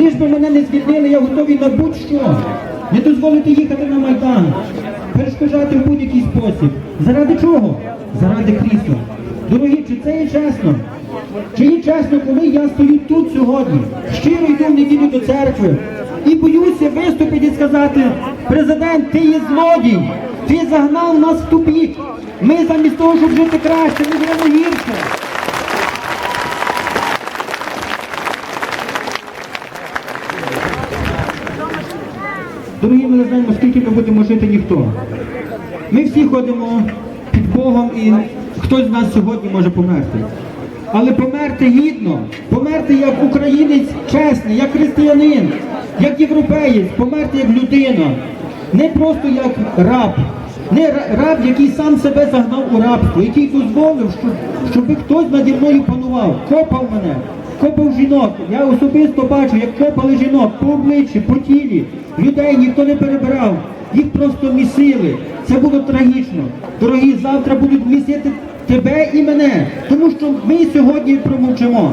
Лиш би мене не звільнили, я готовий на будь-що. Не дозволити їхати на Майдан, перешкоджати в будь-який спосіб. Заради чого? Заради крісла. Дорогі, чи це є чесно? Чи є чесно, коли я стою тут сьогодні, щиро йду в неділю до церкви і боюся виступити і сказати, президент, ти є злодій, ти загнав нас в тупік. Ми замість того, щоб жити краще, ми живемо гірше. Дорогі, ми не знаємо, скільки ми будемо жити ніхто. Ми всі ходимо під Богом і хтось з нас сьогодні може померти. Але померти гідно, померти як українець чесний, як християнин, як європеєць, померти як людина, не просто як раб, не раб, який сам себе загнав у рабство, який дозволив, щоб, щоб хтось наді мною панував, копав мене, копав жінок. Я особисто бачу, як копали жінок по обличчі, по тілі. Людей ніхто не перебирав, їх просто місили. Це було трагічно. Дорогі, завтра будуть місити тебе і мене, тому що ми сьогодні промовчимо.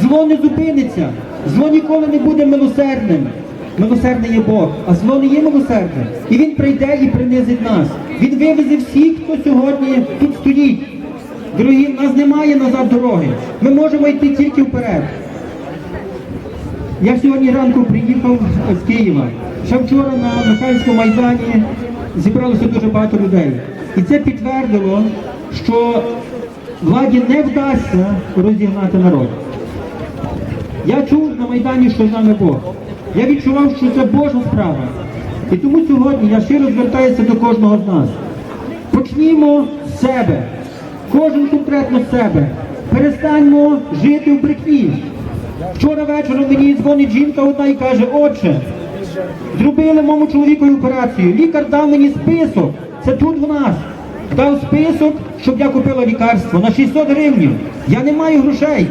Зло не зупиниться, зло ніколи не буде милосердним. Милосердний є Бог, а зло не є милосердним. І Він прийде і принизить нас. Він вивезе всіх, хто сьогодні тут стоїть. Дорогі, в нас немає назад дороги. Ми можемо йти тільки вперед. Я сьогодні ранку приїхав з Києва. Ще вчора на Михайлівському майдані зібралося дуже багато людей. І це підтвердило, що владі не вдасться розігнати народ. Я чув на Майдані, що з нами Бог. Я відчував, що це Божа справа. І тому сьогодні я щиро звертаюся до кожного з нас. Почнімо з себе. Кожен конкретно з себе. Перестаньмо жити в брехні. Вчора вечором мені дзвонить жінка одна і каже, отче, зробили моєму чоловікові операцію. Лікар дав мені список. Це тут в нас. Дав список, щоб я купила лікарство на 600 гривень. Я не маю грошей.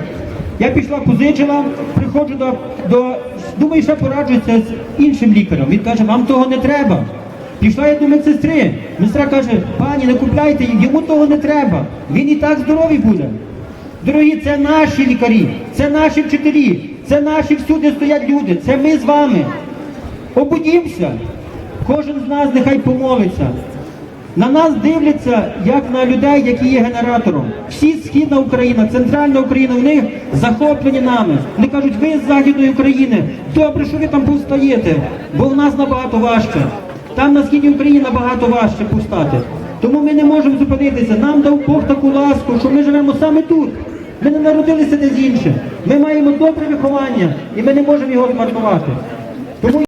Я пішла, позичила, приходжу до, до думаю, ще пораджуся з іншим лікарем. Він каже, вам того не треба. Пішла я до медсестри. Медсестра каже, пані, не купляйте, йому того не треба. Він і так здоровий буде. Дорогі, це наші лікарі, це наші вчителі, це наші всюди стоять люди, це ми з вами. Обудімося. Кожен з нас нехай помолиться. На нас дивляться як на людей, які є генератором. Всі східна Україна, центральна Україна, вони захоплені нами. Вони кажуть, ви з Західної України, добре, що ви там повстаєте, бо в нас набагато важче. Там на східній Україні набагато важче повстати. Тому ми не можемо зупинитися. Нам дав Бог таку ласку, що ми живемо саме тут. Ми не народилися десь інше. Ми маємо добре виховання і ми не можемо його змарнувати. Тому